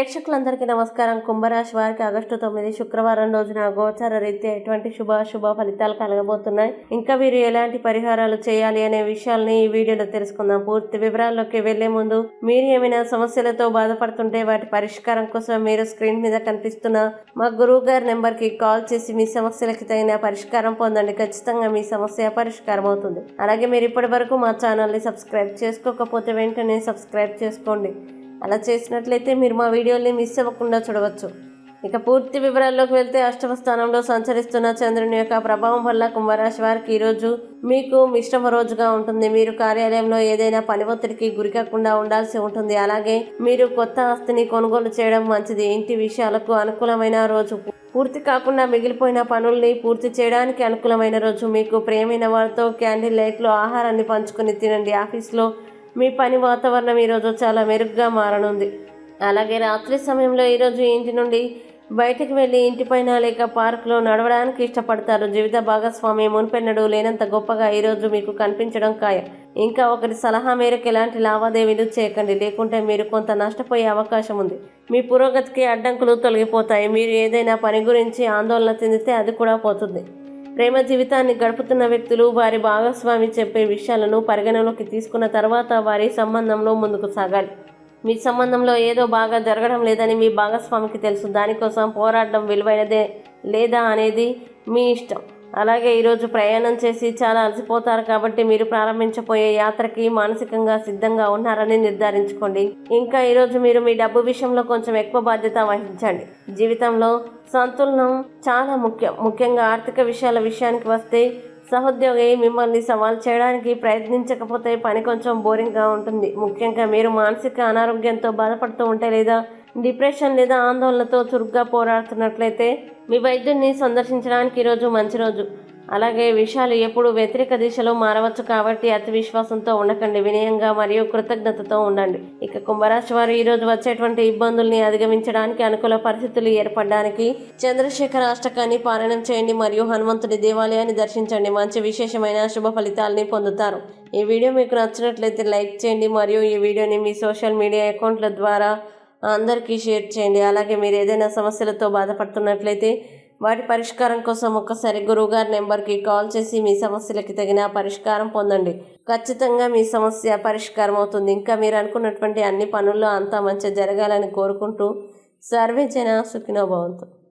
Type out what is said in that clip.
ప్రేక్షకులందరికీ నమస్కారం. కుంభరాశి వారికి ఆగస్టు తొమ్మిది శుక్రవారం రోజున గోచార రీత్యా ఎటువంటి శుభ శుభ ఫలితాలు కలగబోతున్నాయి. ఇంకా వీరు ఎలాంటి పరిహారాలు చేయాలి అనే విషయాల్ని ఈ వీడియోలో తెలుసుకుందాం. పూర్తి వివరాల్లోకి వెళ్ళే ముందు మీరు ఏమైనా సమస్యలతో బాధపడుతుంటే వాటి పరిష్కారం కోసం మీరు స్క్రీన్ మీద కనిపిస్తున్న మా గురువు గారి నెంబర్కి కాల్ చేసి మీ సమస్యలకి తగిన పరిష్కారం పొందండి. ఖచ్చితంగా మీ సమస్య పరిష్కారం అవుతుంది. అలాగే మీరు ఇప్పటి వరకు మా ఛానల్ని సబ్స్క్రైబ్ చేసుకోకపోతే వెంటనే సబ్స్క్రైబ్ చేసుకోండి. అలా చేసినట్లయితే మీరు మా వీడియోని మిస్ అవ్వకుండా చూడవచ్చు. ఇక పూర్తి వివరాల్లోకి వెళ్తే అష్టమ స్థానంలో సంచరిస్తున్న చంద్రుని యొక్క ప్రభావం వల్ల కుంభరాశి వారికి ఈరోజు మీకు మిశ్రమ రోజుగా ఉంటుంది. మీరు కార్యాలయంలో ఏదైనా పని ఒత్తిడికి గురికాకుండా ఉండాల్సి ఉంటుంది. అలాగే మీరు కొత్త ఆస్తిని కొనుగోలు చేయడం మంచిది. ఇంటి విషయాలకు అనుకూలమైన రోజు. పూర్తి కాకుండా మిగిలిపోయిన పనుల్ని పూర్తి చేయడానికి అనుకూలమైన రోజు. మీకు ప్రేమైన వారితో క్యాండిల్ లైట్లో ఆహారాన్ని పంచుకొని తినండి. ఆఫీస్లో మీ పని వాతావరణం ఈరోజు చాలా మెరుగ్గా మారనుంది. అలాగే రాత్రి సమయంలో ఈరోజు ఇంటి నుండి బయటికి వెళ్ళి ఇంటిపైన లేక పార్కులో నడవడానికి ఇష్టపడతారు. జీవిత భాగస్వామి మున్పెన్నడు లేనంత గొప్పగా ఈరోజు మీకు కనిపించడం ఖాయం. ఇంకా ఒకరి సలహా మేరకు ఎలాంటి లావాదేవీలు చేయకండి. లేకుంటే మీరు కొంత నష్టపోయే అవకాశం ఉంది. మీ పురోగతికి అడ్డంకులు తొలగిపోతాయి. మీరు ఏదైనా పని గురించి ఆందోళన చెందితే అది కూడా పోతుంది. ప్రేమ జీవితాన్ని గడుపుతున్న వ్యక్తులు వారి భాగస్వామి చెప్పే విషయాలను పరిగణలోకి తీసుకున్న తర్వాత వారి సంబంధంలో ముందుకు సాగాలి. మీ సంబంధంలో ఏదో బాగా జరగడం లేదని మీ భాగస్వామికి తెలుసు. దానికోసం పోరాడడం విలువైనదే లేదా అనేది మీ ఇష్టం. అలాగే ఈరోజు ప్రయాణం చేసి చాలా అలసిపోతారు కాబట్టి మీరు ప్రారంభించబోయే యాత్రకి మానసికంగా సిద్ధంగా ఉన్నారని నిర్ధారించుకోండి. ఇంకా ఈరోజు మీరు మీ డబ్బు విషయంలో కొంచెం ఎక్కువ బాధ్యత వహించండి. జీవితంలో సంతులనం చాలా ముఖ్యం. ముఖ్యంగా ఆర్థిక విషయాల విషయానికి వస్తే సహోద్యోగి మిమ్మల్ని సవాల్ చేయడానికి ప్రయత్నించకపోతే పని కొంచెం బోరింగ్గా ఉంటుంది. ముఖ్యంగా మీరు మానసిక అనారోగ్యంతో బాధపడుతూ ఉంటే లేదా డిప్రెషన్ లేదా ఆందోళనతో చురుగ్గా పోరాడుతున్నట్లయితే మీ వైద్యుడిని సందర్శించడానికి ఈరోజు మంచి రోజు. అలాగే విషయాలు ఎప్పుడు వ్యతిరేక దిశలో మారవచ్చు కాబట్టి అతి విశ్వాసంతో ఉండకండి వినయంగా మరియు కృతజ్ఞతతో ఉండండి. ఇక కుంభరాశి వారు ఈరోజు వచ్చేటువంటి ఇబ్బందుల్ని అధిగమించడానికి అనుకూల పరిస్థితులు ఏర్పడడానికి చంద్రశేఖర అష్టకాన్ని పారాయణం చేయండి మరియు హనుమంతుడి దేవాలయాన్ని దర్శించండి. మంచి విశేషమైన శుభ ఫలితాలని పొందుతారు. ఈ వీడియో మీకు నచ్చినట్లయితే లైక్ చేయండి మరియు ఈ వీడియోని మీ సోషల్ మీడియా అకౌంట్ల ద్వారా అందరికీ షేర్ చేయండి. అలాగే మీరు ఏదైనా సమస్యలతో బాధపడుతున్నట్లయితే వాటి పరిష్కారం కోసం ఒక్కసారి గురువుగారి నెంబర్కి కాల్ చేసి మీ సమస్యలకి తగిన పరిష్కారం పొందండి. ఖచ్చితంగా మీ సమస్య పరిష్కారం అవుతుంది. ఇంకా మీరు అనుకున్నటువంటి అన్ని పనుల్లో అంతా మంచి జరగాలని కోరుకుంటూ సర్వే జన సుఖినో భవంతు.